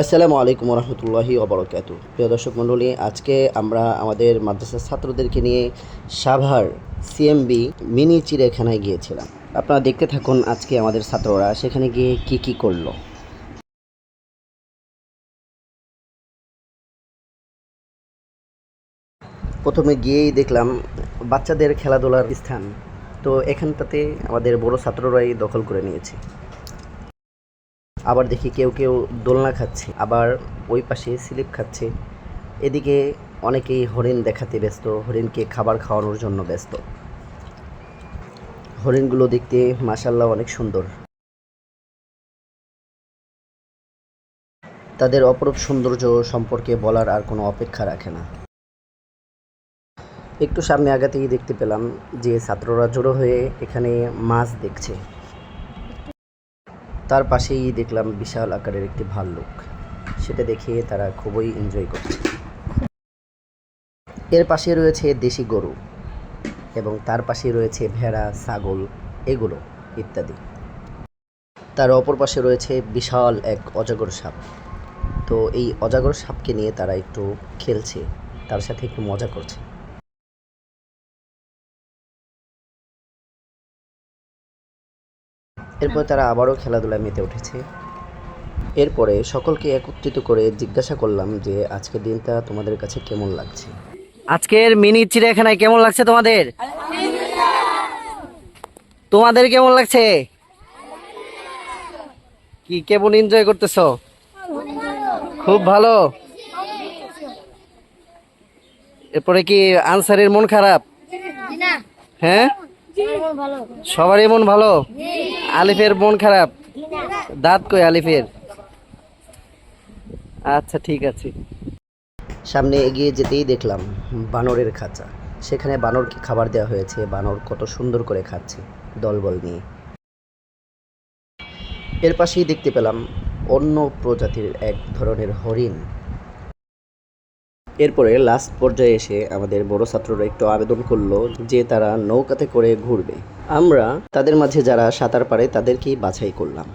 আসসালামু আলাইকুম রহমতুল্লাহি ওবরাকাতু। প্রিয় দর্শক মণ্ডলী, আজকে আমরা আমাদের মাদ্রাসার ছাত্রদেরকে নিয়ে সাভার সিএমবি মিনি চিড়িয়াখানায় গিয়েছিলাম। আপনারা দেখতে থাকুন আজকে আমাদের ছাত্ররা সেখানে গিয়ে কি কি করল। প্রথমে গিয়েই দেখলাম বাচ্চাদের খেলাধুলার স্থান। তো এখানটাতে আমাদের বড় ছাত্ররাই দখল করে নিয়েছে। আবার দেখি কেউ কেউ দোলনা খাচ্ছে, আবার ওই পাশে স্লিপ খাচ্ছে। এদিকে অনেকেই হরিণ দেখাতে ব্যস্ত, হরিণকে খাবার খাওয়ানোর জন্য ব্যস্ত। হরিণগুলো দেখতে মাসাল্লাহ অনেক সুন্দর। তাদের অপরূপ সৌন্দর্য সম্পর্কে বলার আর কোনো অপেক্ষা রাখে না। একটু সামনে আগাতেই দেখতে পেলাম যে ছাত্ররা জড়ো হয়ে এখানে মাছ দেখছে। তার পাশেই দেখলাম বিশাল আকারের একটি ভাল্লুক। সেটা দেখে তারা খুবই এনজয় করছে। এর পাশে রয়েছে দেশি গরু এবং তার পাশে রয়েছে ভেড়া, ছাগল, এগুলো ইত্যাদি। তার অপর পাশে রয়েছে বিশাল এক অজাগর সাপ। তো এই অজাগর সাপকে নিয়ে তারা একটু খেলছে, তার সাথে একটু মজা করছে। এরপর তারা আবারও খেলাধুলায় মেতে উঠেছে। এরপরে সকলকে একত্রিত করে জিজ্ঞাসা করলাম যে আজকের দিনটা তোমাদের কাছে কেমন লাগছে? আজকের মিনি চিড়িয়াখানায় কেমন লাগছে তোমাদের? তোমাদের কেমন লাগছে? কি কেমন এনজয় করতেছো? খুব ভালো। এরপরে কি আনসারের মন খারাপ? হ্যাঁ? সবারই মন ভালো? আলিফের মন খারাপ? দাঁত কই আলিফের? আচ্ছা ঠিক আছে। সামনে এগিয়ে যেতেই দেখলাম বানরের খাঁচা। সেখানে বানরকে খাবার দেওয়া হয়েছে। বানর কত সুন্দর করে খাচ্ছে দলবল নিয়ে। এর পাশেই দেখতে পেলাম অন্য প্রজাতির এক ধরনের হরিণ। এরপরে লাস্ট পর্যায়ে এসে আমাদের বড় ছাত্ররা একটু আবেদন করল যে তারা নৌকাতে করে ঘুরবে। আমরা তাদের মাঝে যারা সাঁতার পারে তাদেরকেই বাছাই করলাম।